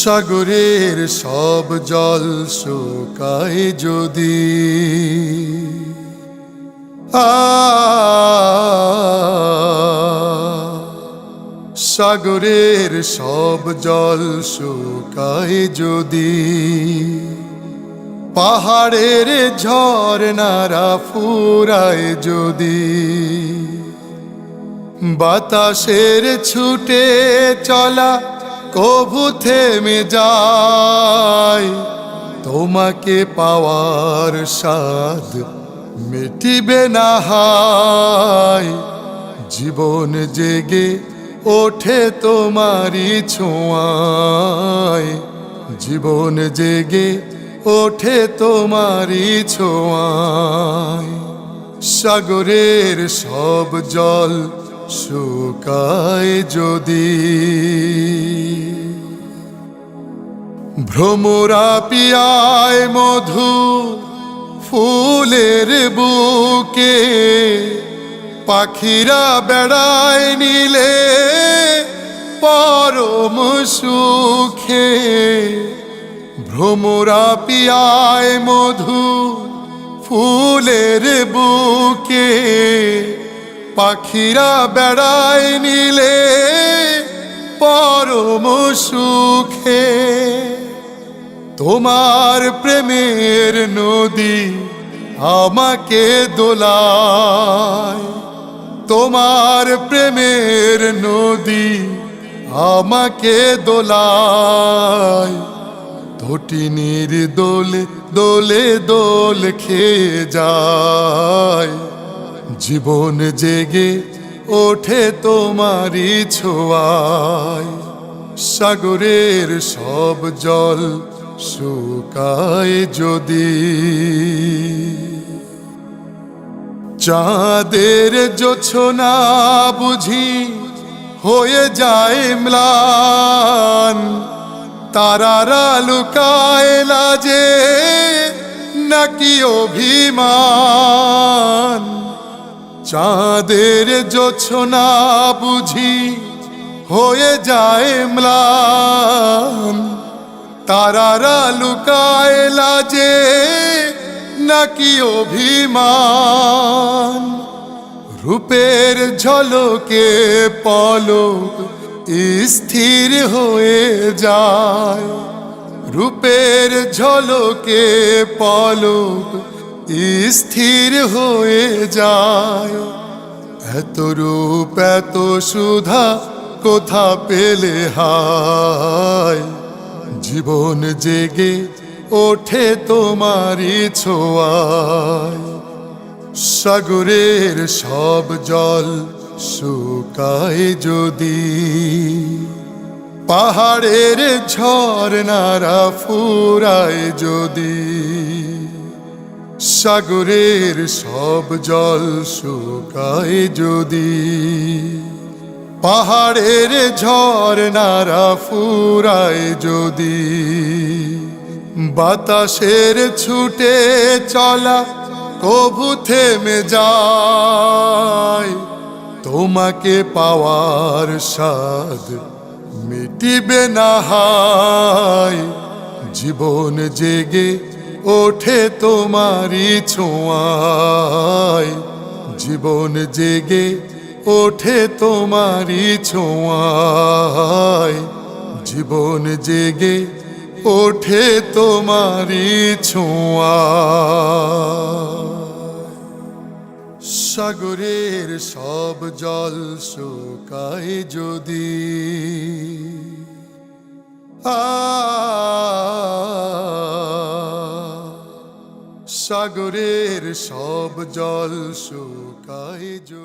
সাগরের সব জল শুকায় যদি। সাগরের সব জল শুকায় যদি। পাহাড়ের ঝর্ণারা ফুরায় যদি। বাতাসের ছুটে চলা কভু থেমে যায় তোমাকে পাওয়ার স্বাদ মিটিবে না হায় জীবন জেগে ওঠে তোমারই ছোঁয়ায়। জীবন জেগে ওঠে তোমারই ছোঁয়ায়। সাগরের সব জল শুকায় যদি ভ্রমরা পিয়ায় মধু ফুলের বুকে পাখিরা বেড়ায় নিলে পরম সুখে ভ্রমরা পিয়ায় মধু ফুলের বুকে পাখিরা বেড়ায় নিলে পরম সুখে। তোমার প্রেমের নদী আমাকে দোলায়। তোমার প্রেমের নদী আমাকে দোলায়। তটিনীর দোলে দোলে দোল খেয়ে যায়। জীবন জেগে ওঠে তোমারই ছোঁয়ায়। সাগরের সব জল শুকায় যদি। চাঁদের জোছনা বুঝি হয়ে যায় ম্লান। তারারা লুকায় লাজে নাকি অভিমান। চাঁদের জোছনা বুঝি হয়ে যায় ম্লান। তারারা লুকায় লাজে নাকি অভিমান? রূপের ঝলকে পলক স্থির হয়ে যায়। রূপের ঝলকে পলক স্থির হয়ে যায়। এত রূপ, এত সুধা কোথা পেলে হায়? জীবন জেগে ওঠে তোমারই ছোঁয়ায়। সাগরের সব জল শুকায় যদি। পাহাড়ের ঝর্ণারা ফুরায় যদি। সাগরের সব জল শুকায় যদি। পাহাড়ের ঝর্ণারা ফুরায় যদি। বাতাসের ছুটে চলা কভু থেমে যায়। তোমাকে পাওয়ার স্বাদ মিটিবে না হায়। জীবন জেগে ওঠে তোমারই ছোঁয়ায়। জীবন জেগে ওঠে তোমারই ছোঁয়ায়। জীবন জেগে ওঠে তোমারই ছোঁয়া সাগরের সব জল শুকায় যদি। আ সাগরের সব জল শুকায়